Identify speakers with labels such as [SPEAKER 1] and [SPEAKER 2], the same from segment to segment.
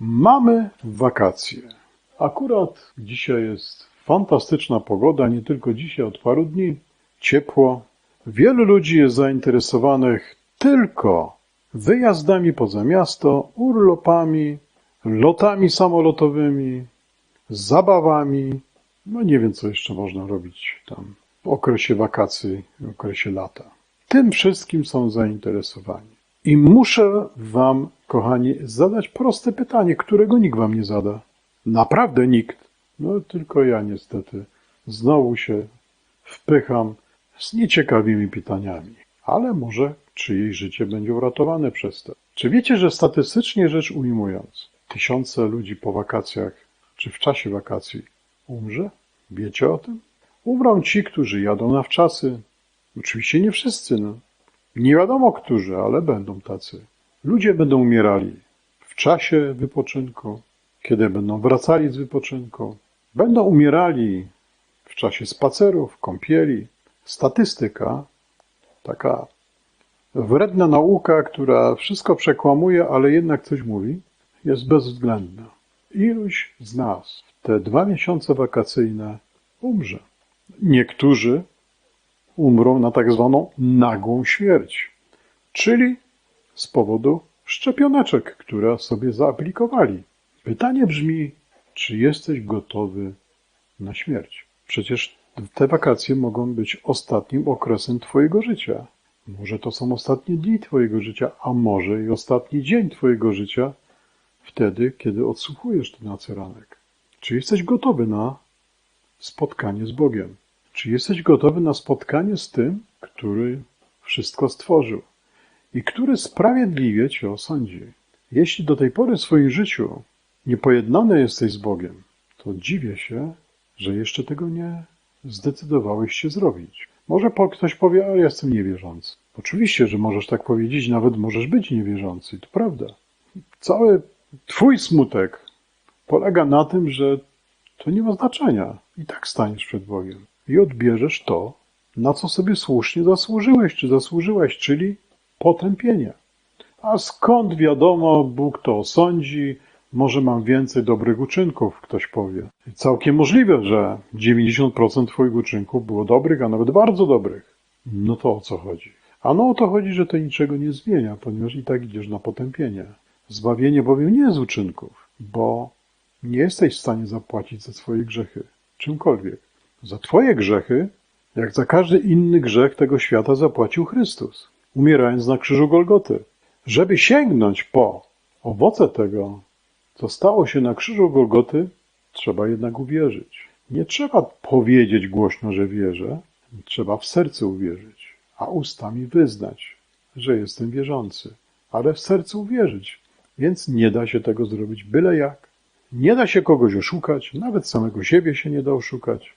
[SPEAKER 1] Mamy wakacje. Akurat dzisiaj jest fantastyczna pogoda, nie tylko dzisiaj, od paru dni. Ciepło. Wielu ludzi jest zainteresowanych tylko wyjazdami poza miasto, urlopami, lotami samolotowymi, zabawami. No nie wiem, co jeszcze można robić tam w okresie wakacji, w okresie lata. Tym wszystkim są zainteresowani. I muszę Wam, kochani, zadać proste pytanie, którego nikt Wam nie zada. Naprawdę nikt. No tylko ja niestety znowu się wpycham z nieciekawymi pytaniami. Ale może czyjeś życie będzie uratowane przez to. Czy wiecie, że statystycznie rzecz ujmując, tysiące ludzi po wakacjach, czy w czasie wakacji umrze? Wiecie o tym? Umrą ci, którzy jadą na wczasy. Oczywiście nie wszyscy, no. Nie wiadomo którzy, ale będą tacy. Ludzie będą umierali w czasie wypoczynku, kiedy będą wracali z wypoczynku. Będą umierali w czasie spacerów, kąpieli. Statystyka, taka wredna nauka, która wszystko przekłamuje, ale jednak coś mówi, jest bezwzględna. Iluś z nas w te dwa miesiące wakacyjne umrze. Niektórzy umrą na tak zwaną nagłą śmierć, czyli z powodu szczepioneczek, które sobie zaaplikowali. Pytanie brzmi, czy jesteś gotowy na śmierć? Przecież te wakacje mogą być ostatnim okresem Twojego życia. Może to są ostatnie dni Twojego życia, a może i ostatni dzień Twojego życia, wtedy, kiedy odsłuchujesz ten naceranek. Czy jesteś gotowy na spotkanie z Bogiem? Czy jesteś gotowy na spotkanie z tym, który wszystko stworzył i który sprawiedliwie cię osądzi? Jeśli do tej pory w swoim życiu niepojednany jesteś z Bogiem, to dziwię się, że jeszcze tego nie zdecydowałeś się zrobić. Może ktoś powie, a ja jestem niewierzący. Oczywiście, że możesz tak powiedzieć, nawet możesz być niewierzący, to prawda. Cały twój smutek polega na tym, że to nie ma znaczenia. I tak staniesz przed Bogiem i odbierzesz to, na co sobie słusznie zasłużyłeś, czy zasłużyłeś, czyli potępienie. A skąd wiadomo, Bóg to osądzi, może mam więcej dobrych uczynków, ktoś powie. Całkiem możliwe, że 90% Twoich uczynków było dobrych, a nawet bardzo dobrych. No to o co chodzi? Ano o to chodzi, że to niczego nie zmienia, ponieważ i tak idziesz na potępienie. Zbawienie bowiem nie z uczynków, bo nie jesteś w stanie zapłacić za swoje grzechy czymkolwiek. Za Twoje grzechy, jak za każdy inny grzech tego świata, zapłacił Chrystus, umierając na krzyżu Golgoty. Żeby sięgnąć po owoce tego, co stało się na krzyżu Golgoty, trzeba jednak uwierzyć. Nie trzeba powiedzieć głośno, że wierzę, trzeba w sercu uwierzyć, a ustami wyznać, że jestem wierzący, ale w sercu uwierzyć. Więc nie da się tego zrobić byle jak. Nie da się kogoś oszukać, nawet samego siebie się nie da oszukać.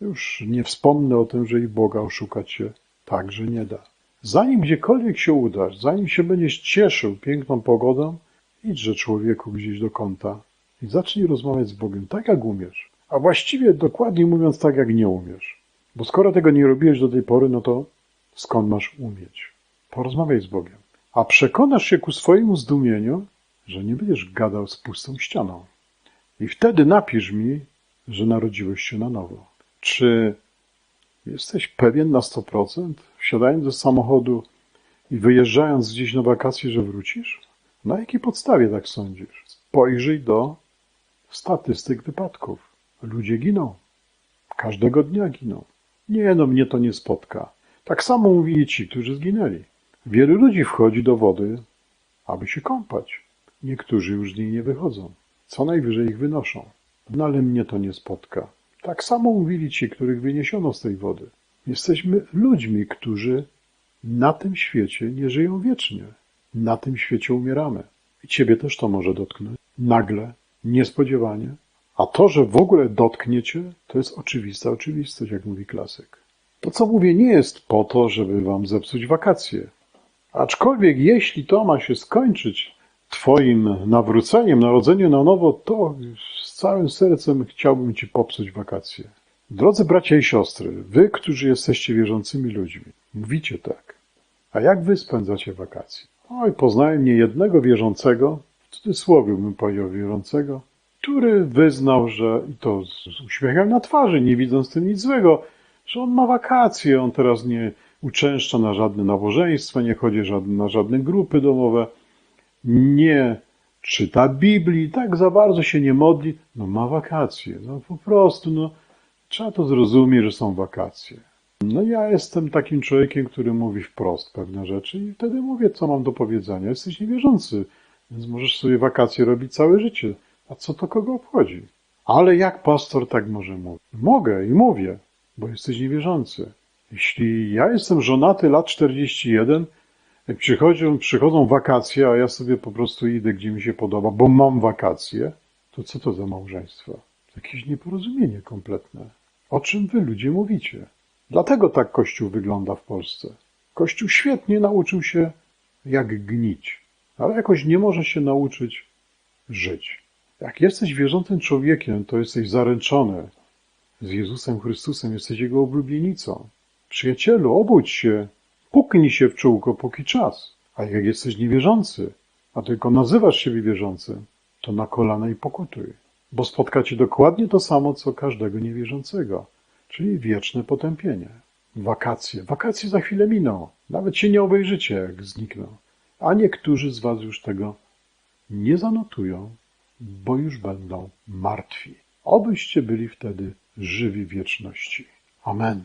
[SPEAKER 1] Już nie wspomnę o tym, że i Boga oszukać się także nie da. Zanim gdziekolwiek się udasz, zanim się będziesz cieszył piękną pogodą, idźże człowieku gdzieś do kąta i zacznij rozmawiać z Bogiem tak, jak umiesz. A właściwie, dokładniej mówiąc, tak, jak nie umiesz. Bo skoro tego nie robiłeś do tej pory, no to skąd masz umieć? Porozmawiaj z Bogiem. A przekonasz się ku swojemu zdumieniu, że nie będziesz gadał z pustą ścianą. I wtedy napisz mi, że narodziłeś się na nowo. Czy jesteś pewien na 100%, wsiadając do samochodu i wyjeżdżając gdzieś na wakacje, że wrócisz? Na jakiej podstawie tak sądzisz? Spojrzyj do statystyk wypadków. Ludzie giną. Każdego dnia giną. Nie, no mnie to nie spotka. Tak samo mówili ci, którzy zginęli. Wielu ludzi wchodzi do wody, aby się kąpać. Niektórzy już z niej nie wychodzą. Co najwyżej ich wynoszą. No ale mnie to nie spotka. Tak samo mówili ci, których wyniesiono z tej wody. Jesteśmy ludźmi, którzy na tym świecie nie żyją wiecznie. Na tym świecie umieramy. I ciebie też to może dotknąć. Nagle, niespodziewanie. A to, że w ogóle dotknie cię, to jest oczywista oczywistość, jak mówi klasyk. To, co mówię, nie jest po to, żeby wam zepsuć wakacje. Aczkolwiek jeśli to ma się skończyć Twoim nawróceniem, narodzeniem na nowo, to całym sercem chciałbym Ci popsuć wakacje. Drodzy bracia i siostry, Wy, którzy jesteście wierzącymi ludźmi, mówicie tak. A jak Wy spędzacie wakacje? Oj, poznałem niejednego wierzącego, w cudzysłowie bym powiedział wierzącego, który wyznał, że i to z uśmiechem na twarzy, nie widząc tym nic złego, że on ma wakacje, on teraz nie uczęszcza na żadne nabożeństwa, nie chodzi na żadne grupy domowe, nie czyta Biblii, tak za bardzo się nie modli, no ma wakacje, no po prostu, no trzeba to zrozumieć, że są wakacje. No ja jestem takim człowiekiem, który mówi wprost pewne rzeczy i wtedy mówię, co mam do powiedzenia. Jesteś niewierzący, więc możesz sobie wakacje robić całe życie. A co to kogo obchodzi? Ale jak pastor tak może mówić? Mogę i mówię, bo jesteś niewierzący. Jeśli ja jestem żonaty lat 41, jak przychodzą, przychodzą wakacje, a ja sobie po prostu idę, gdzie mi się podoba, bo mam wakacje, to co to za małżeństwo? Jakieś nieporozumienie kompletne. O czym wy ludzie mówicie? Dlatego tak Kościół wygląda w Polsce. Kościół świetnie nauczył się, jak gnić, ale jakoś nie może się nauczyć żyć. Jak jesteś wierzącym człowiekiem, to jesteś zaręczony z Jezusem Chrystusem, jesteś Jego oblubienicą. Przyjacielu, obudź się, puknij się w czółko, póki czas. A jak jesteś niewierzący, a tylko nazywasz siebie wierzącym, to na kolana i pokutuj, bo spotka cię dokładnie to samo, co każdego niewierzącego, czyli wieczne potępienie. Wakacje. Wakacje za chwilę miną. Nawet się nie obejrzycie, jak znikną. A niektórzy z was już tego nie zanotują, bo już będą martwi. Obyście byli wtedy żywi wieczności. Amen.